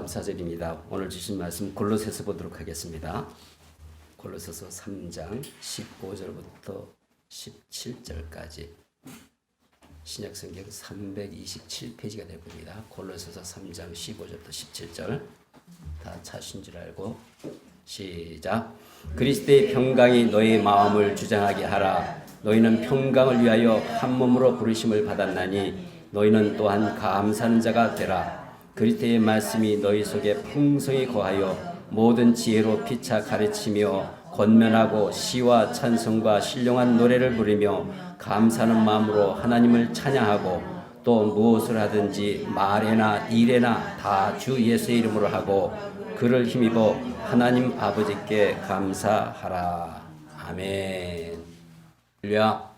추수감사절입니다. 오늘 주신 말씀 골로새서 보도록 하겠습니다. 골로새서 3장 15절부터 17절까지 신약 성경 327페이지가 될 겁니다. 골로새서 3장 15절부터 17절 다 차신 줄 알고 시작. 그리스도의 평강이 너희 마음을 주장하게 하라. 너희는 평강을 위하여 한 몸으로 부르심을 받았나니 너희는 또한 감사하는 자가 되라. 그리스도의 말씀이 너희 속에 풍성히 거하여 모든 지혜로 피차 가르치며 권면하고 시와 찬송과 신령한 노래를 부르며 감사하는 마음으로 하나님을 찬양하고 또 무엇을 하든지 말에나 일에나 다 주 예수의 이름으로 하고 그를 힘입어 하나님 아버지께 감사하라. 아멘. 할렐루야.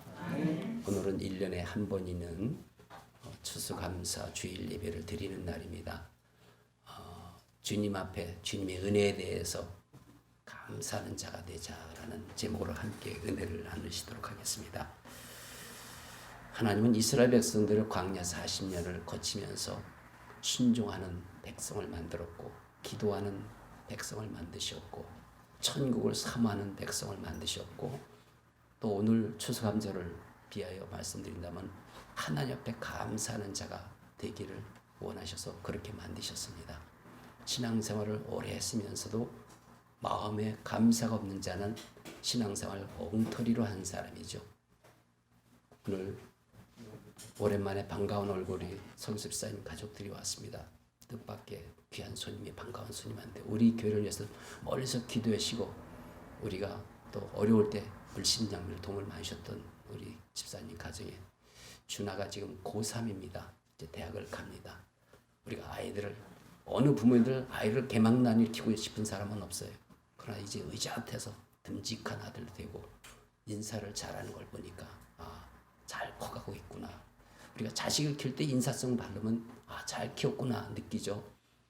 오늘은 1년에 한 번 있는 어, 추수감사 주일 예배를 드리는 날입니다. 어, 주님 앞에 주님의 은혜에 대해서 감사하는 자가 되자라는 제목으로 함께 은혜를 나누시도록 하겠습니다. 하나님은 이스라엘 백성들을 광야 40년을 거치면서 순종하는 백성을 만들었고 기도하는 백성을 만드셨고 천국을 사모하는 백성을 만드셨고 또 오늘 추수감사를 비하여 말씀드린다면 하나님 앞에 감사하는 자가 되기를 원하셔서 그렇게 만드셨습니다. 신앙생활을 오래 했으면서도 마음에 감사가 없는 자는 신앙생활 엉터리로 한 사람이죠. 오늘 오랜만에 반가운 얼굴이 성습사님 가족들이 왔습니다. 뜻밖의 귀한 손님이 반가운 손님한테 우리 교회를 위해서 멀리서 기도해 시고 우리가 또 어려울 때 불신양밀 도움을 많이 주셨던 우리 집사님 가정에 준하가 지금 고3입니다. 이제 대학을 갑니다. 우리가 아이들을 어느 부모님들 아이를 개망난이 키우고 싶은 사람은 없어요. 그러나 이제 의자한테서 듬직한 아들 되고 인사를 잘하는 걸 보니까 아, 잘 커가고 있구나. 우리가 자식을 키울 때 인사성 바르면 아, 잘 키웠구나 느끼죠.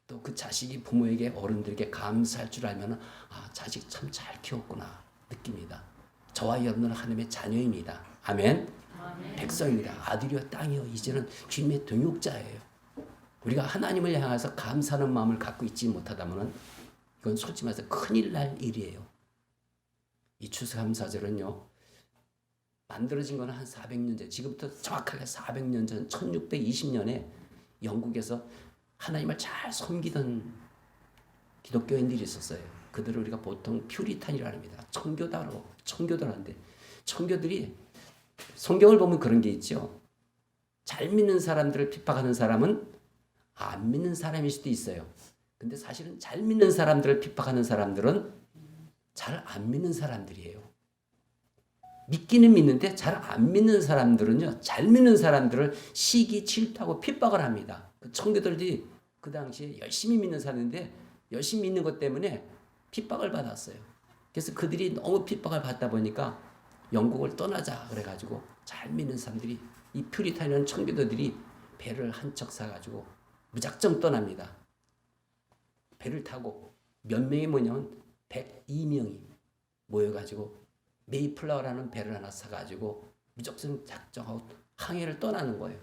또 그 자식이 부모에게 어른들에게 감사할 줄 알면 아, 자식 참 잘 키웠구나 느낍니다. 저와 여러분은 하나님의 자녀입니다. 아멘. 백성입니다. 아들이여 땅이여 이제는 주님의 동역자예요. 우리가 하나님을 향해서 감사하는 마음을 갖고 있지 못하다면 이건 솔직히 말해서 큰일 날 일이에요. 이 추수감사절은요. 만들어진 거는 한 400년 전, 지금부터 정확하게 400년 전 1620년에 영국에서 하나님을 잘 섬기던 기독교인들이 있었어요. 그들을 우리가 보통 퓨리탄이라 합니다. 청교다로 청교도라는데 청교들이 성경을 보면 그런 게 있죠. 잘 믿는 사람들을 핍박하는 사람은 안 믿는 사람일 수도 있어요. 근데 사실은 잘 믿는 사람들을 핍박하는 사람들은 잘 안 믿는 사람들이에요. 믿기는 믿는데 잘 안 믿는 사람들은요, 잘 믿는 사람들을 시기 질투하고 핍박을 합니다. 그 청교들이 그 당시에 열심히 믿는 사람인데 열심히 믿는 것 때문에 핍박을 받았어요. 그래서 그들이 너무 핍박을 받다 보니까 영국을 떠나자 그래가지고 잘 믿는 사람들이 이 퓨리탄이라는 청교도들이 배를 한 척 사가지고 무작정 떠납니다. 배를 타고 몇 명이 뭐냐면 102명이 모여가지고 메이플라워라는 배를 하나 사가지고 무작정 작정하고 항해를 떠나는 거예요.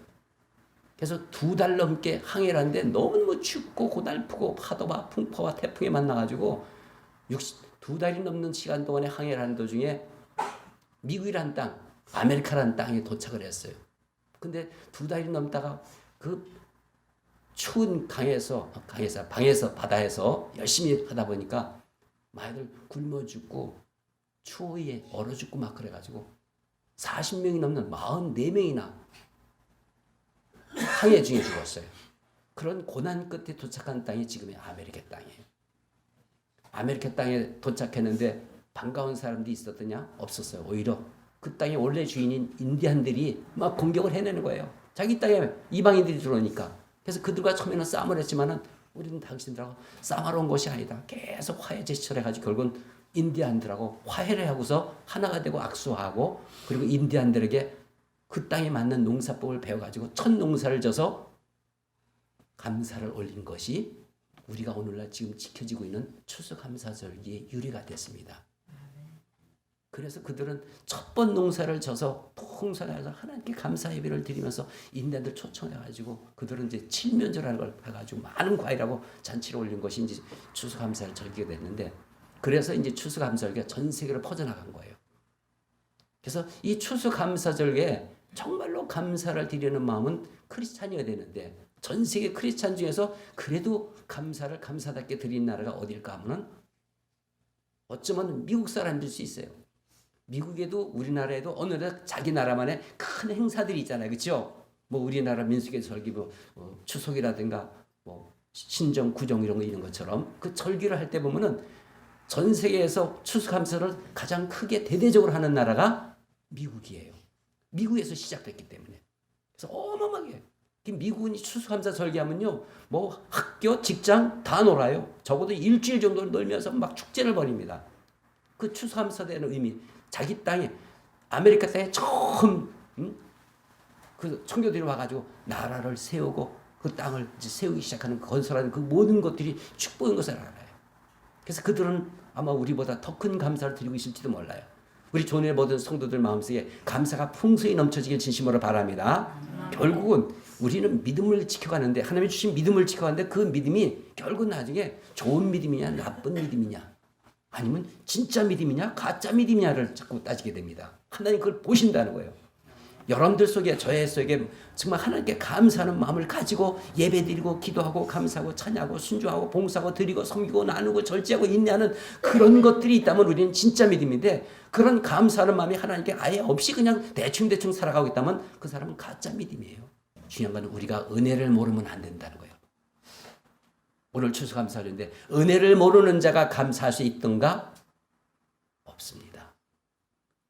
그래서 두 달 넘게 항해를 하는데 너무 춥고 고달프고 파도와 풍파와 태풍에 만나가지고 60, 두 달이 넘는 시간 동안에 항해를 하는 도중에 미국이란 땅, 아메리카라는 땅에 도착을 했어요. 근데 두 달이 넘다가 그 추운 강에서, 강에서, 방에서, 바다에서 열심히 하다 보니까 많이들 굶어 죽고 추위에 얼어 죽고 막 그래가지고 40명이 넘는 44명이나 항해 중에 죽었어요. 그런 고난 끝에 도착한 땅이 지금의 아메리카 땅이에요. 아메리카 땅에 도착했는데 반가운 사람들이 있었더냐? 없었어요. 오히려 그 땅의 원래 주인인 인디안들이 막 공격을 해내는 거예요. 자기 땅에 이방인들이 들어오니까. 그래서 그들과 처음에는 싸움을 했지만은 우리는 당신들하고 싸움하러 온 것이 아니다. 계속 화해 제스처를 해가지고 결국은 인디안들하고 화해를 하고서 하나가 되고 악수하고 그리고 인디안들에게 그 땅에 맞는 농사법을 배워가지고 첫 농사를 져서 감사를 올린 것이 우리가 오늘날 지금 지켜지고 있는 추수감사절기의 유래가 됐습니다. 그래서 그들은 첫 번 농사를 져서 풍성해서 하나님께 감사 예배를 드리면서 인내들 초청해가지고 그들은 이제 칠면조라는 걸 해가지고 많은 과일하고 잔치를 올린 것이 이제 추수감사를 절기가 됐는데 그래서 이제 추수감사절기가 전 세계로 퍼져나간 거예요. 그래서 이 추수감사절기에 정말로 감사를 드리는 마음은 크리스찬이어야 되는데 전 세계 크리스찬 중에서 그래도 감사를 감사답게 드리는 나라가 어딜까 하면은 어쩌면 미국 사람일 수 있어요. 미국에도 우리나라에도 어느 나라 자기 나라만의 큰 행사들이 있잖아요. 그렇죠? 뭐 우리나라 민속의 절기 뭐 어, 추석이라든가 뭐 신정 구정 이런 거 있는 것처럼 그 절기를 할 때 보면은 전 세계에서 추수감사를 가장 크게 대대적으로 하는 나라가 미국이에요. 미국에서 시작됐기 때문에. 그래서 어마어마하게. 그 미국은 이 추수감사 절기하면요. 뭐 학교, 직장 다 놀아요. 적어도 일주일 정도 놀면서 막 축제를 벌입니다. 그 추수감사 되는 의미. 자기 땅에 아메리카 땅에 처음 음? 그 청교들이 와가지고 나라를 세우고 그 땅을 이제 세우기 시작하는 건설하는 그 모든 것들이 축복인 것을 알아요. 그래서 그들은 아마 우리보다 더 큰 감사를 드리고 있을지도 몰라요. 우리 존의 모든 성도들 마음속에 감사가 풍성히 넘쳐지길 진심으로 바랍니다. 결국은 우리는 믿음을 지켜가는데 하나님이 주신 믿음을 지켜가는데 그 믿음이 결국 나중에 좋은 믿음이냐 나쁜 믿음이냐 아니면 진짜 믿음이냐 가짜 믿음이냐를 자꾸 따지게 됩니다. 하나님 그걸 보신다는 거예요. 여러분들 속에 저의 속에 정말 하나님께 감사하는 마음을 가지고 예배드리고 기도하고 감사하고 찬양하고 순종하고 봉사하고 드리고 섬기고 나누고 절제하고 인내하는 그런 것들이 있다면 우리는 진짜 믿음인데 그런 감사하는 마음이 하나님께 아예 없이 그냥 대충대충 살아가고 있다면 그 사람은 가짜 믿음이에요. 중요한 건 우리가 은혜를 모르면 안 된다는 거예요. 오늘 추수감사절인데 은혜를 모르는 자가 감사할 수 있던가? 없습니다.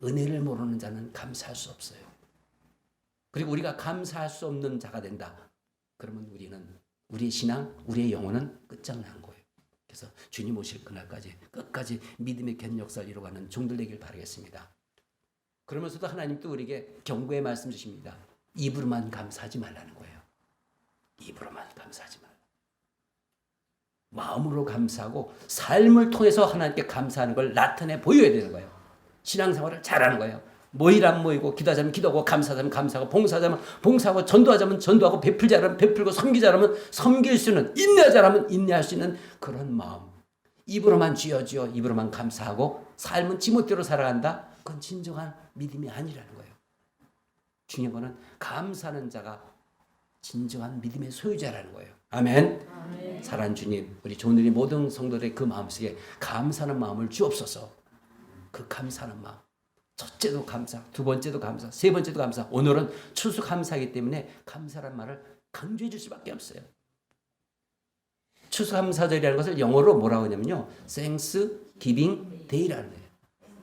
은혜를 모르는 자는 감사할 수 없어요. 그리고 우리가 감사할 수 없는 자가 된다. 그러면 우리는 우리의 신앙, 우리의 영혼은 끝장난 거예요. 그래서 주님 오실 그날까지 끝까지 믿음의 견 역사를 이루어가는 종들 되길 바라겠습니다. 그러면서도 하나님 또 우리에게 경고의 말씀 주십니다. 입으로만 감사하지 말라는 거예요. 입으로만 감사하지 말라. 마음으로 감사하고 삶을 통해서 하나님께 감사하는 걸 나타내 보여야 되는 거예요. 신앙생활을 잘하는 거예요. 모이란 모이고 기도하자면 기도하고 감사하자면 감사하고 봉사하자면 봉사하고 전도하자면 전도하고 베풀자라면 베풀고 섬기자라면 섬길 수 있는 인내하자라면 인내할 수 있는 그런 마음. 입으로만 쥐어쥐어 입으로만 감사하고 삶은 지멋대로 살아간다. 그건 진정한 믿음이 아니라는 거예요. 중요한 거는 감사하는 자가 진정한 믿음의 소유자라는 거예요. 아멘. 아멘. 사랑하는 주님, 우리 조은들이 모든 성도들의 그 마음속에 감사하는 마음을 주옵소서. 그 감사하는 마음. 첫째도 감사, 두 번째도 감사, 세 번째도 감사. 오늘은 추수 감사이기 때문에 감사란 말을 강조해 줄 수밖에 없어요. 추수 감사절이라는 것을 영어로 뭐라고 하냐면요. Thanks Giving Day라는 거예요.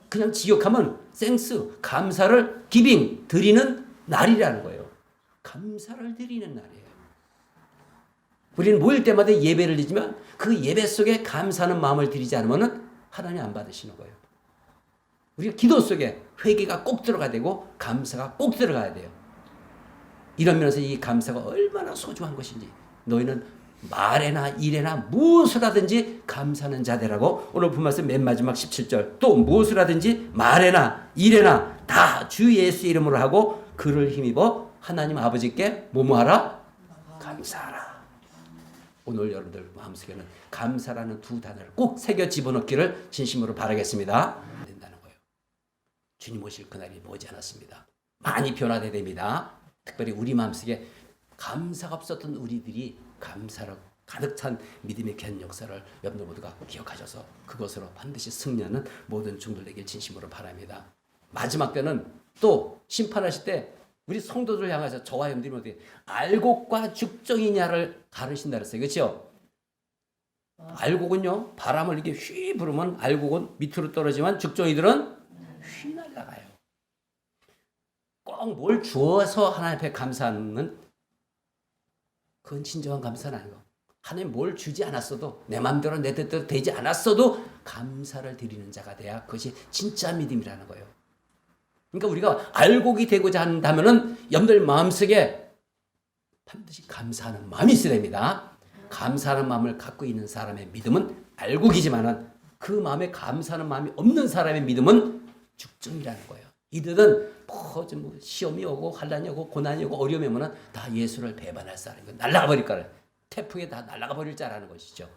그냥 직역하면 Thanks 감사를 Giving 드리는 날이라는 거예요. 감사를 드리는 날이에요. 우리는 모일 때마다 예배를 드리지만 그 예배 속에 감사하는 마음을 드리지 않으면 하나님 안 받으시는 거예요. 우리가 기도 속에 회개가 꼭 들어가야 되고 감사가 꼭 들어가야 돼요. 이런 면에서 이 감사가 얼마나 소중한 것인지 너희는 말에나 일에나 무엇을 하든지 감사하는 자들라고 오늘 본 말씀 맨 마지막 17절 또 무엇을 하든지 말에나 일에나 다 주 예수 이름으로 하고 그를 힘입어 하나님 아버지께 뭐뭐하라? 감사하라. 오늘 여러분들 마음속에는 감사라는 두 단어를 꼭 새겨 집어넣기를 진심으로 바라겠습니다. 된다는 거예요. 주님 오실 그날이 머지 않았습니다. 많이 변화돼야 됩니다. 특별히 우리 마음속에 감사가 없었던 우리들이 감사로 가득 찬 믿음의 견 역사를 여러분들 모두가 기억하셔서 그것으로 반드시 승리하는 모든 종들에게 진심으로 바랍니다. 마지막 때는 또 심판하실 때 우리 성도들을 향해서 저와 여러분들이 어떻게 알곡과 죽정이냐를 가르신다 그랬어요. 그렇죠? 알곡은요 바람을 이렇게 휘 부르면 알곡은 밑으로 떨어지만 죽정이들은 휘 날아가요. 꼭 뭘 주어서 하나님 앞에 감사하는 그건 진정한 감사는 아니고 하나님 뭘 주지 않았어도 내 마음대로 내 뜻대로 되지 않았어도 감사를 드리는 자가 돼야 그것이 진짜 믿음이라는 거예요. 그러니까 우리가 알곡이 되고자 한다면은 여러분들 마음속에 반드시 감사하는 마음이 있어야 됩니다. 감사하는 마음을 갖고 있는 사람의 믿음은 알곡이지만은 그 마음에 감사하는 마음이 없는 사람의 믿음은 죽정이라는 거예요. 이들은 뭐 시험이 오고 환란이 오고 고난이 오고 어려움이 오면은 다 예수를 배반할 사람이고 날아가 버릴 거라. 태풍에 다 날아가 버릴 자라는 것이죠.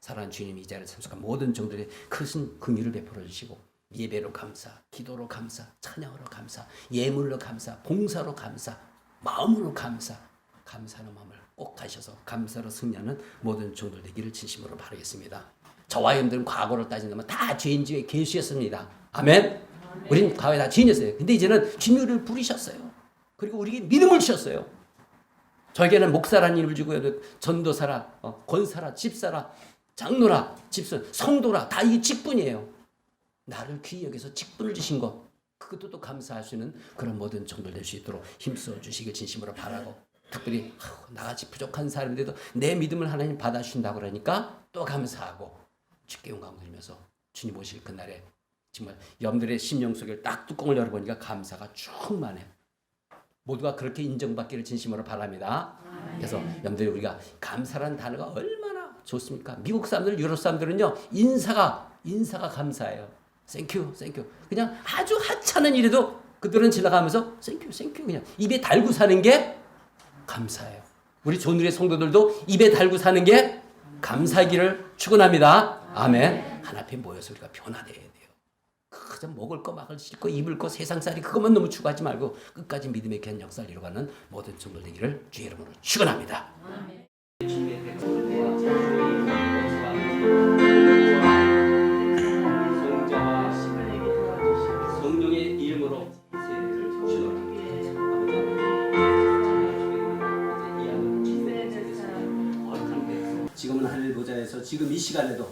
사랑하는 주님이 이 자리에 참석한 모든 종들의 큰 긍휼을 베풀어 주시고 예배로 감사, 기도로 감사, 찬양으로 감사, 예물로 감사, 봉사로 감사, 마음으로 감사, 감사하는 마음을 꼭 가셔서 감사로 승리하는 모든 종들 되기를 진심으로 바라겠습니다. 저와 여러분들은 과거를 따진다면 다 죄인 중에 계수였습니다. 아멘. 우린 과거에 다 죄인이었어요. 근데 이제는 주님을 부르셨어요. 그리고 우리에게 믿음을 주셨어요. 저에게는 목사라는 이름을 주고 전도사라, 어, 권사라, 집사라, 장로라, 집사, 성도라 다이 직분이에요. 나를 귀히 여기서 직분을 주신 것 그것도 또 감사할 수 있는 그런 모든 정도 될수 있도록 힘써 주시길 진심으로 바라고 특별히 아우, 나같이 부족한 사람인데도 내 믿음을 하나님 받아주신다고 그러니까 또 감사하고 주께 영광 드리면서 주님 오실 그날에 정말 여러분들의 심령 속에 딱 뚜껑을 열어보니까 감사가 충만해. 모두가 그렇게 인정받기를 진심으로 바랍니다. 그래서 여러분들이 우리가 감사라는 단어가 얼마나 좋습니까? 미국 사람들, 유럽 사람들은요 인사가 인사가 감사해요. 땡큐, 땡큐. 그냥 아주 하찮은 일에도 그들은 지나가면서 땡큐, 땡큐 그냥 입에 달고 사는 게 감사해요. 우리 조누리의 성도들도 입에 달고 사는 게 감사기를 축원합니다. 아멘. 하나 앞에 모여서 우리가 변화돼야 돼요. 그저 먹을 거 막을 거 입을 거 세상살이 그것만 너무 추구하지 말고 끝까지 믿음의 귀한 역사를 이루어가는 모든 종들 되기를 주의 이름으로 축원합니다. 성령 보좌에서 지금 이 시간에도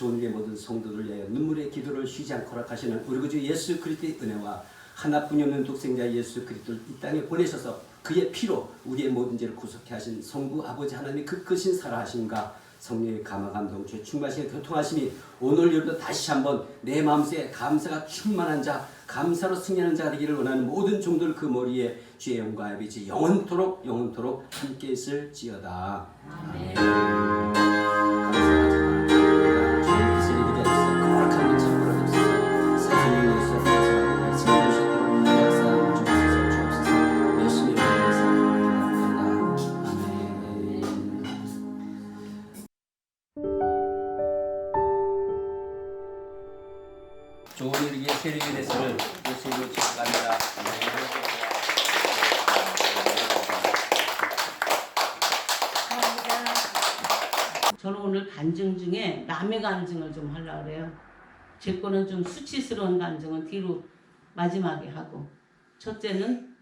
일의 모든 성도들 위하여 눈물의 기도를 쉬지 않고 허락하시는 우리 구주 예수 그리스도의 은혜와 하나뿐이 없는 독생자 예수 그리스도를 이 땅에 보내셔서 그의 피로 우리의 모든 죄를 구속해 하신 성부 아버지 하나님의 그 크신 살아하심과 성령의 감화 감동 죄 충만하신 교통하심이 오늘 여기도 다시 한번 내 마음속에 감사가 충만한 자 감사로 승리하는 자가 되기를 원하는 모든 종들 그 머리에 주의 영과 아버지 영원토록 영원토록 함께 있을지어다 아멘. 좋은 일에게 세력이 됐음을 예수님으로 축복합니다. 저는 오늘 간증 중에 남의 간증을 좀 하려고 그래요. 제 거는 좀 수치스러운 간증은 뒤로 마지막에 하고 첫째는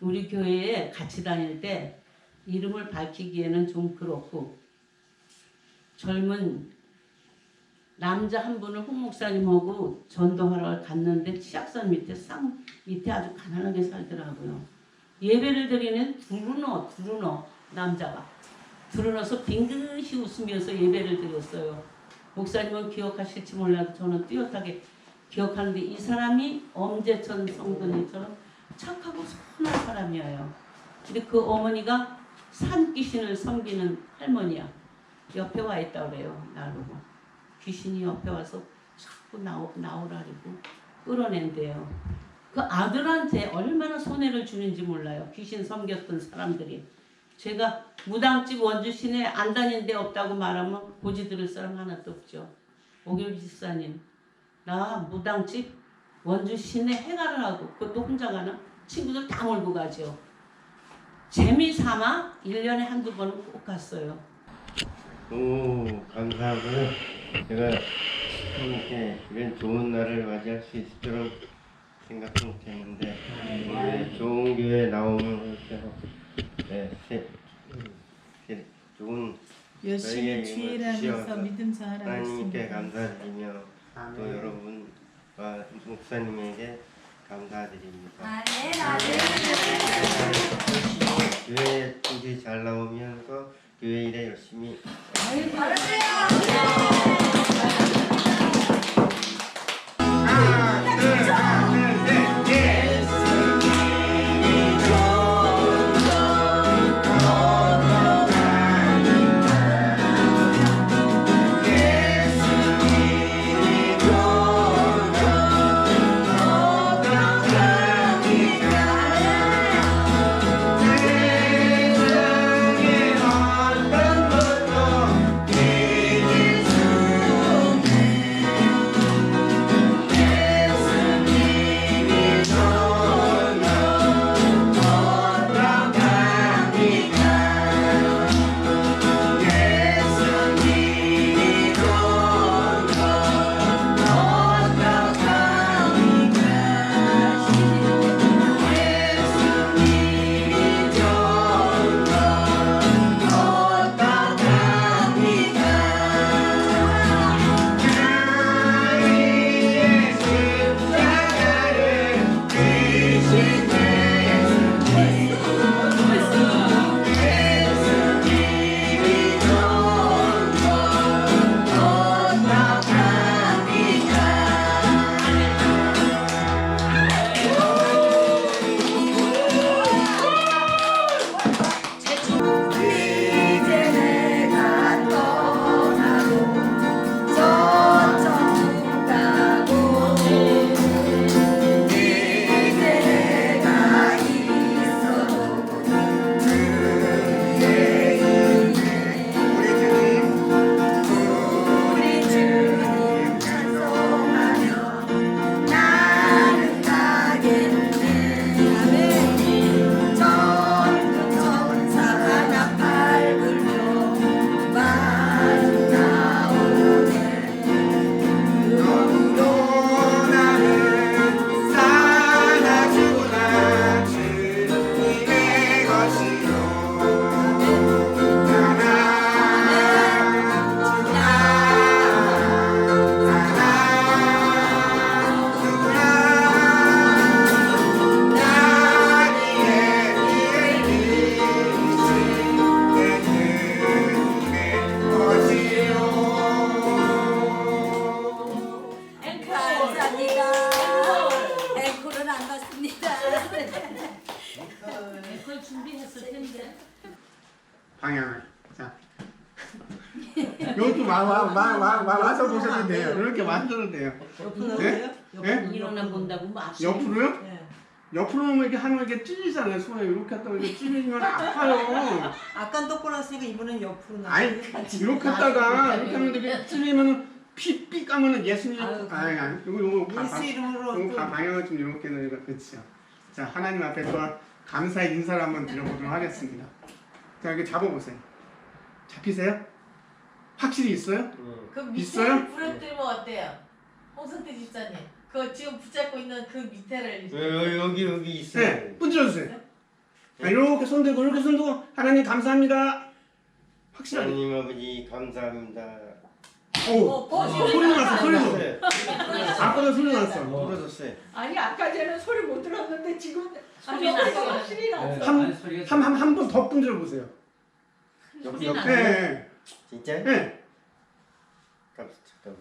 우리 교회에 같이 다닐 때 이름을 밝히기에는 좀 그렇고 젊은 남자 한 분을 홍 목사님하고 전도하러 갔는데 치악산 밑에 쌍 밑에 아주 가난하게 살더라고요. 예배를 드리는 두루너 두루너 남자가 들어눠서 빙긋이 웃으면서 예배를 드렸어요. 목사님은 기억하실지 몰라도 저는 뚜렷하게 기억하는데 이 사람이 엄재천 성도님처럼 착하고 선한 사람이에요. 근데 그 어머니가 산 귀신을 섬기는 할머니야. 옆에 와 있다 그래요. 나보고 귀신이 옆에 와서 자꾸 나오, 나오라고 끌어낸대요. 그 아들한테 얼마나 손해를 주는지 몰라요. 귀신 섬겼던 사람들이. 제가 무당집 원주 시내 안 다닌 데 없다고 말하면 고지 들을 사람 하나도 없죠. 오길 집사님, 나 무당집 원주 시내 행하를 하고 그것도 혼자 가나? 친구들 다 몰고 가죠. 재미삼아 1년에 한두 번은 꼭 갔어요. 너무 감사하고요. 제가 이렇게 이런 좋은 날을 맞이할 수 있을 줄은 생각도 못했는데 오늘 좋은 교회 나오는 것에서 네, 세, 세, 좋은 열심히 주일하면서 주시어서 믿음서 하나님께 감사드리며 또 여러분과 목사님에게 감사드립니다. 교회 일이 잘 나오면서 교회 일에 옆으로 오면 이렇게 하면 이렇게 찔리잖아요. 손에 이렇게 했다가 이렇게 찔리면 아파요. 아까 똑바로 했으니까 이번엔 옆으로 나. 아니, 이렇게 했다가 이렇게 하면 이렇게 찔리면 피삐 까면은 예수님. 아유, 아니, 아니, 이거, 예수 봐. 이름으로 이거 또 봐, 방향을 좀 이렇게 넣으니까 그렇죠. 자, 하나님 앞에 또 감사의 인사를 한번 드려보도록 하겠습니다. 자, 이렇게 잡아보세요. 잡히세요? 확실히 있어요? 응. 그 있어요? 밑에를 부러뜨리면 어때요? 홍선태 집사님 그 지금 붙잡고 있는 그 밑에를 여- 여기 여기 있어요. 네, 분질러주세요. 자, 이렇게 손 들고, 이렇게 손 들고, 하나님 감사합니다. 확실하게. 하나님 아버지 감사합니다. 오, 어, 어, 소리 났어, 소리 났어. 네. 아까도 소리 났어. 부러졌어요. 아니 아까 전에 소리 못 들었는데 지금 소리. 확실히 났어. 한, 한, 한, 한 번 더 분질러 보세요. 소리 옆- 네, 나요. 네, 진짜? 네. 잠깐 잠깐.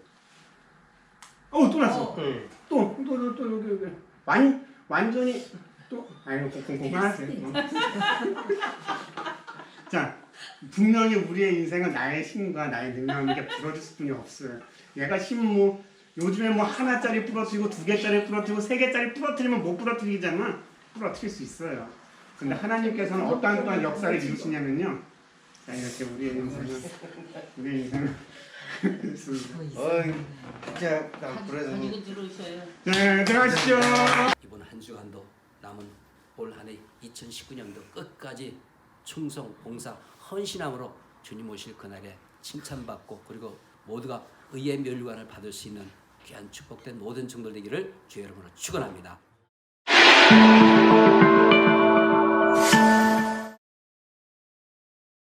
어, 또 났어. 어. 응. 또, 또, 또, 또, 여기, 여기. 완, 완전히, 또, 아이고, 공공 하세요. 자, 분명히 우리의 인생은 나의 힘과 나의 능력에 부러질 뿐이 없어요. 얘가 힘 뭐, 요즘에 뭐 하나짜리 부러뜨리고 두 개짜리 부러뜨리고 세 개짜리 부러뜨리면 못 부러뜨리잖아. 부러뜨릴 수 있어요. 근데 하나님께서는 어떠한 또한 역사를 이루시냐면요. 자, 이렇게 우리의 인생은, 우리의 인생은. 어이 진짜. 가지고 들어오셔요. 네, 들어가시죠. 이번 한 주간도 남은 올 한해 2019년도 끝까지 충성, 봉사, 헌신함으로 주님 오실 그날에 칭찬받고 그리고 모두가 의의 멸류관을 받을 수 있는 귀한 축복된 모든 정들 되기를 주의 이름으로 축원합니다.